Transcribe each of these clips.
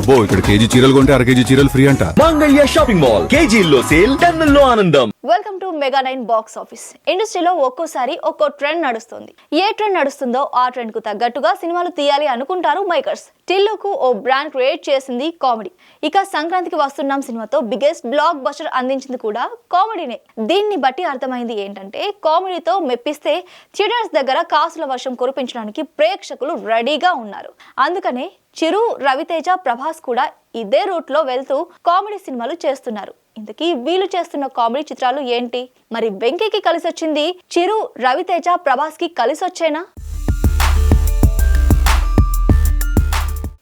అబ్బో ఇక్కడ కేజీ చీరలు కొంటే అర కేజీ చీరలు ఫ్రీ అంట. Mangalya shopping mall. కేజీల్లో సేల్ టన్నుల్లో ఆనందం. Welcome to mega nine box office ఇండస్ట్రీలో ఒక్కోసారి ఒక్కో ట్రెండ్ నడుస్తుంది. ఏ ట్రెండ్ నడుస్తుందో ఆ ట్రెండ్కు తగ్గట్టుగా సినిమాలు తీయాలి అనుకుంటారు మేకర్స్ టిల్లుకు ఓ బ్రాండ్ క్రియేట్ చేసింది కామెడీ. ఇక సంక్రాంతికి వస్తున్నాం సినిమాతో బిగ్గెస్ట్ బ్లాక్ బస్టర్ అందించింది కూడా కామెడీనే. దీన్ని బట్టి అర్థమైంది ఏంటంటే కామెడీతో మెప్పిస్తే థియేటర్స్ దగ్గర కాసుల వర్షం కురిపించడానికి ప్రేక్షకులు రెడీగా ఉన్నారు. అందుకనే చిరు రవితేజ ప్రభాస్ కూడా ఇదే రూట్లో వెళ్తూ కామెడీ సినిమాలు చేస్తున్నారు. ఇంతకీ వీళ్ళు చేస్తున్న కామెడీ చిత్రాలు ఏంటి? మరి వెంకీకి కలిసి వచ్చింది చిరు రవితేజ ప్రభాస్కి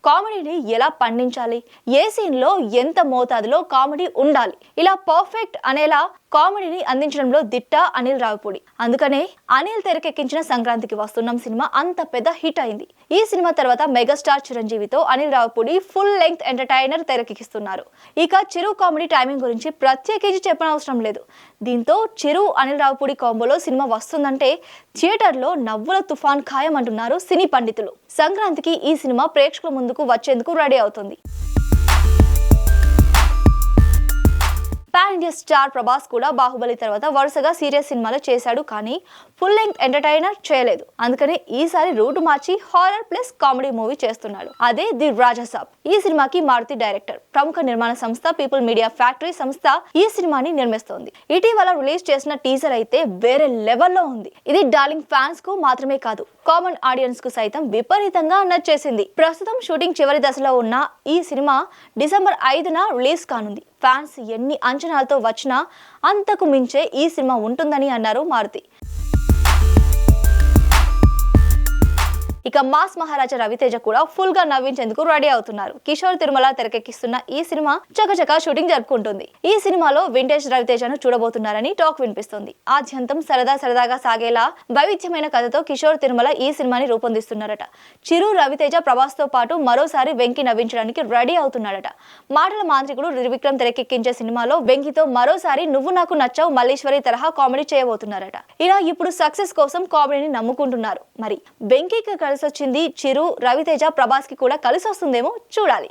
కామెడీని ఎలా పండించాలి? ఏ సీన్లో ఎంత మోతాదులో కామెడీ ఉండాలి? ఇలా పర్ఫెక్ట్ అనేలా కామెడీని అందించడంలో దిట్ట అనిల్ రావిపూడి. అందుకనే అనిల్ తెరకెక్కించిన సంక్రాంతికి వస్తున్నాం సినిమా అంత పెద్ద హిట్ అయింది. ఈ సినిమా తర్వాత megastar చిరంజీవితో Anil Ravipudi full length entertainer తెరకెక్కిస్తున్నారు. ఇక చిరు కామెడీ టైమింగ్ గురించి ప్రత్యేకించి చెప్పనవసరం లేదు. దీంతో చిరు అనిల్ రావుపూడి కాంబోలో సినిమా వస్తుందంటే థియేటర్లో నవ్వుల తుఫాన్ ఖాయం అంటున్నారు సినీ పండితులు. సంక్రాంతికి ఈ సినిమా ప్రేక్షకుల ముందుకు వచ్చేందుకు రెడీ అవుతుంది. పాన్ ఇండియా స్టార్ ప్రభాస్ కూడా బాహుబలి తర్వాత వరుసగా సీరియస్ సినిమాలు చేశాడు కానీ ఫుల్ లెంగ్త్ ఎంటర్టైనర్ చేయలేదు. అందుకని ఈసారి రూట్ మార్చి హారర్ ప్లస్ కామెడీ మూవీ చేస్తున్నాడు. అదే ది రాజాసాబ్. ఈ సినిమాకి మారుతి డైరెక్టర్ ప్రముఖ నిర్మాణ సంస్థ పీపుల్ మీడియా ఫ్యాక్టరీ సంస్థ ఈ సినిమాని నిర్మిస్తోంది. ఇటీవల రిలీజ్ చేసిన టీజర్ అయితే వేరే లెవెల్లో ఉంది. ఇది డార్లింగ్ ఫ్యాన్స్కు మాత్రమే కాదు కామన్ ఆడియన్స్కు సైతం విపరీతంగా నచ్చేసింది. ప్రస్తుతం షూటింగ్ చివరి దశలో ఉన్న ఈ సినిమా డిసెంబర్ ఐదున రిలీజ్ కానుంది. ఫ్యాన్స్ ఎన్ని అంచనాలతో వచ్చినా అంతకు మించే ఈ సినిమా ఉంటుందని అన్నారు మారుతి. ఇక మాస్ మహారాజా రవితేజ కూడా ఫుల్గా నవ్వించేందుకు రెడీ అవుతున్నారు. కిషోర్ తిరుమల తెరకెక్కిస్తున్న ఈ సినిమా చకచక షూటింగ్ జరుపుకుంటుంది. ఈ సినిమాలో వింటేజ్ రవితేజను చూడబోతున్నారని టాక్ వినిపిస్తుంది. ఆద్యంతం సరదా సరదాగా సాగేలా వైవిధ్యమైన కథతో కిషోర్ తిరుమల ఈ సినిమాని రూపొందిస్తున్నారట. చిరు రవితేజ ప్రభాస్తో పాటు మరోసారి వెంకి నవ్వించడానికి రెడీ అవుతున్నాడట. మాటల మాంత్రికుడు త్రివిక్రమ్ తెరకెక్కించే సినిమాలో వెంకితో మరోసారి నువ్వు నాకు నచ్చావు మల్లీశ్వరి తరహా కామెడీ చేయబోతున్నారట. ఇలా ఇప్పుడు సక్సెస్ కోసం కామెడీని నమ్ముకుంటున్నారు. మరి వెంకీకి కలిసి వచ్చింది చిరు రవితేజ ప్రభాస్కి కూడా కలిసి వస్తుందేమో చూడాలి.